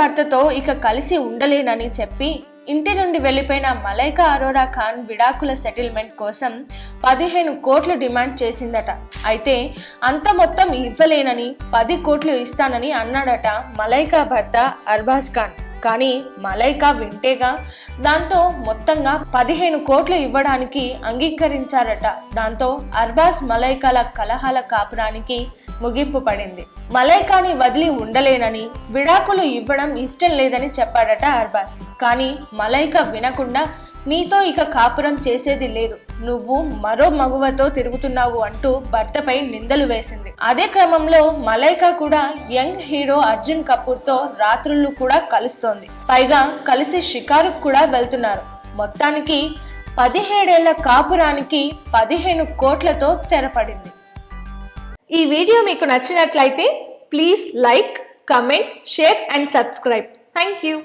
భర్తతో ఇక కలిసి ఉండలేనని చెప్పి ఇంటి నుండి వెళ్ళిపోయిన మలైకా అరోరా ఖాన్ విడాకుల సెటిల్మెంట్ కోసం పదిహేను కోట్లు డిమాండ్ చేసిందట. అయితే అంత మొత్తం ఇవ్వలేనని పది కోట్లు ఇస్తానని అన్నాడట మలైకా భర్త అర్బాజ్ ఖాన్. కానీ మలైకా వింటేగా దాంతో మొత్తంగా పదిహేను కోట్లు ఇవ్వడానికి అంగీకరించారట. దాంతో అర్బాస్ మలైకాల కలహాల కాపురానికి ముగింపు పడింది. మలైకాని వదిలి ఉండలేనని విడాకులు ఇవ్వడం ఇష్టం లేదని చెప్పాడట అర్బాస్. కానీ మలైక వినకుండా నీతో ఇక కాపురం చేసేది లేదు. నువ్వు మరో మగువతో తిరుగుతున్నావు అంటూ భర్తపై నిందలు వేసింది. అదే క్రమంలో మలైకా కూడా యంగ్ హీరో అర్జున్ కపూర్తో రాత్రులు కూడా కలుస్తోంది. పైగా కలిసి షికారుకు కూడా వెళ్తున్నారు. మొత్తానికి పదిహేడేళ్ళ కాపురానికి పదిహేను కోట్లతో తెరపడింది. ఈ వీడియో మీకు నచ్చినట్లయితే please like comment share and subscribe. Thank you.